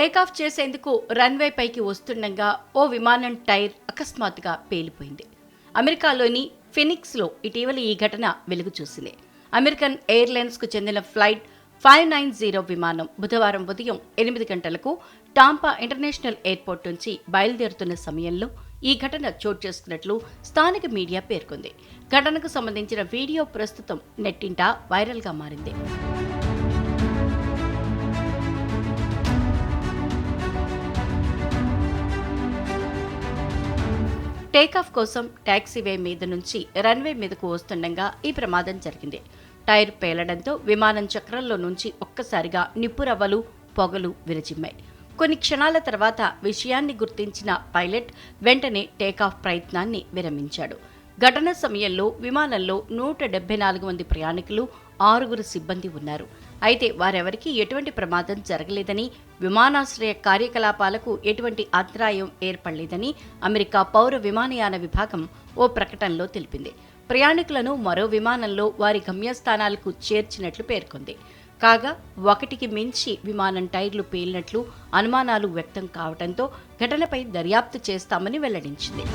Takeoff చేసేందుకు runway పైకి వస్తుండగా ఓ విమానం టైర్ అకస్మాత్తుగా పేలిపోయింది. అమెరికాలోని ఫినిక్స్లో ఇటీవల ఈ ఘటన వెలుగు చూసింది. అమెరికన్ ఎయిర్లైన్స్కు చెందిన ఫ్లైట్ ఫైవ్ నైన్ జీరో విమానం బుధవారం ఉదయం ఎనిమిది గంటలకు టాంపా ఇంటర్నేషనల్ ఎయిర్పోర్ట్ నుంచి బయలుదేరుతున్న సమయంలో ఈ ఘటన చోటు చేసుకున్నట్లు స్థానిక మీడియా పేర్కొంది. ఘటనకు సంబంధించిన వీడియో ప్రస్తుతం నెట్టింట వైరల్గా మారింది. టేకాఫ్ కోసం ట్యాక్సీవే మీద నుంచి రన్వే మీదకు వస్తుండగా ఈ ప్రమాదం జరిగింది. టైర్ పేలడంతో విమానం చక్రంలో నుంచి ఒక్కసారిగా నిప్పురవ్వలు పొగలు విరజిమ్మాయి. కొన్ని క్షణాల తర్వాత విషయాన్ని గుర్తించిన పైలట్ వెంటనే టేకాఫ్ ప్రయత్నాన్ని విరమించాడు. ఘటన సమయంలో విమానంలో నూట డెబ్బై నాలుగు మంది ప్రయాణికులు ఆరుగురు సిబ్బంది ఉన్నారు. అయితే వారెవరికీ ఎటువంటి ప్రమాదం జరగలేదని విమానాశ్రయ కార్యకలాపాలకు ఎటువంటి అంతరాయం ఏర్పడలేదని అమెరికా పౌర విమానయాన విభాగం ఓ ప్రకటనలో తెలిపింది. ప్రయాణికులను మరో విమానంలో వారి గమ్యస్థానాలకు చేర్చినట్లు పేర్కొంది. కాగా ఒకటికి మించి విమానం టైర్లు పేలినట్లు అనుమానాలు వ్యక్తం కావడంతో ఘటనపై దర్యాప్తు చేస్తామని వెల్లడించింది.